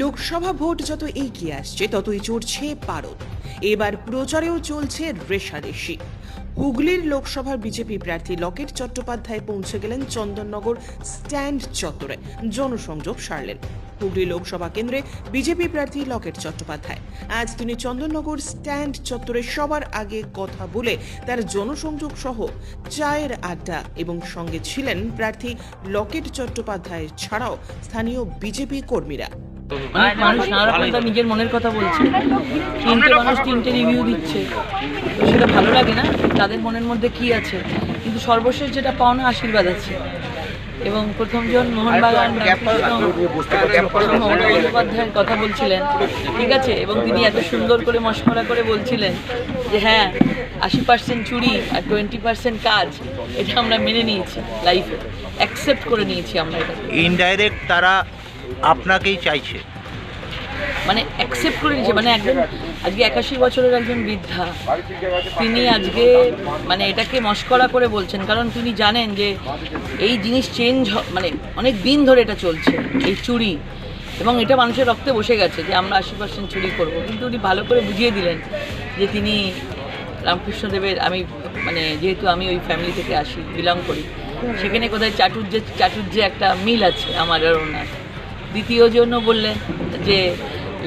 Lok Sabha vote যত এগিয়ে আসছে, ততই চড়ছে পারদ। এবার প্রচারেও চলছে রেশারেশি। হুগলির লোকসভার বিজেপি প্রার্থী লকেট চট্টোপাধ্যায় পৌঁছে গেলেন চন্দননগর স্ট্যান্ড চত্বরে। জনসংযোগ সারলেন। হুগলি লোকসভা কেন্দ্রে বিজেপি প্রার্থী লকেট চট্টোপাধ্যায়। আজ তিনি চন্দননগর স্ট্যান্ড চত্বরে সবার আগে কথা বলে তার জনসংযোগ সহ চায়ের আড্ডা এবং সঙ্গে ছিলেন প্রার্থী লকেট চট্টোপাধ্যায় ছাড়াও স্থানীয় বিজেপি কর্মীরা। অনেক মানুষ নানা রকম তার নিজের মনের কথা বলছে। তিনটে মানুষ তিনটে রিভিউ দিচ্ছে। তো সেটা ভালো লাগে না? তাদের মনের মধ্যে কি আছে? কিন্তু সর্বশেষ যেটা পাওনা আশীর্বাদ আছে। এবং প্রথমজন মোহনবাগান বন্দ্যোপাধ্যায়ের কথা বলছিলেন। ঠিক আছে? এবং তিনি এত সুন্দর করে মশকরা করে বলছিলেন যে হ্যাঁ আশি পার্সেন্ট চুরি আর টোয়েন্টি পার্সেন্ট কাজ। এটা আমরা মেনে নিয়েছি লাইফে অ্যাকসেপ্ট করে নিয়েছি আমরা এটা। ইনডাইরেক্ট তারা আপনাকেই চাইছে। মানে অ্যাকসেপ্ট করে নিয়েছে মানে একজন, আজকে একাশি বছরের একজন বৃদ্ধা, তিনি আজকে মানে এটাকে মস্করা করে বলছেন, কারণ তিনি জানেন যে এই জিনিস চেঞ্জ মানে অনেক দিন ধরে এটা চলছে, এই চুরি। এবং এটা মানুষের রক্তে বসে গেছে যে আমরা আশি পার্সেন্ট চুরি করব। কিন্তু উনি ভালো করে বুঝিয়ে দিলেন যে তিনি রামকৃষ্ণদেবের আমি মানে যেহেতু আমি ওই ফ্যামিলি থেকে আসি বিলং করি, সেখানে কোথায় চাটুর্যে চাটুর্যে একটা মিল আছে আমার আর ওনার। দ্বিতীয় জন্য বললেন যে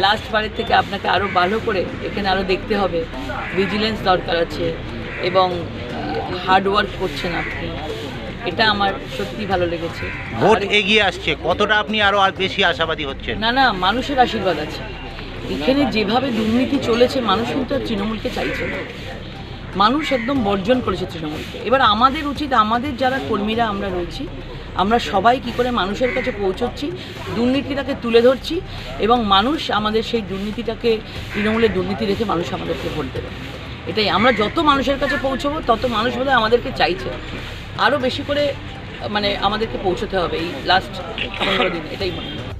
লাস্ট বারের থেকে আপনাকে আরও ভালো করে এখানে আরও দেখতে হবে। ভিজিলেন্স দরকার আছে এবং হার্ডওয়ার্ক করছেন আপনি। এটা আমার সত্যি ভালো লেগেছে। ভোট এগিয়ে আসছে কতটা আপনি আরও আর বেশি আশাবাদী হচ্ছেন? না না মানুষের আশীর্বাদ আছে। এখানে যেভাবে দুর্নীতি চলেছে মানুষ কিন্তু আর তৃণমূলকে চাইছে মানুষ একদম বর্জন করেছে তৃণমূলকে। এবার আমাদের উচিত আমাদের যারা কর্মীরা আমরা রয়েছি আমরা সবাই কি করে মানুষের কাছে পৌঁছচ্ছি, দুর্নীতিটাকে তুলে ধরছি এবং মানুষ আমাদের সেই দুর্নীতিটাকে তৃণমূলের দুর্নীতি রেখে মানুষ আমাদেরকে ভোট দেবে। এটাই, আমরা যত মানুষের কাছে পৌঁছবো, তত মানুষ বোধহয় আমাদেরকে চাইছে। আরও বেশি করে মানে আমাদেরকে পৌঁছতে হবে এই লাস্ট পনেরো দিন, এটাই মনে হয়।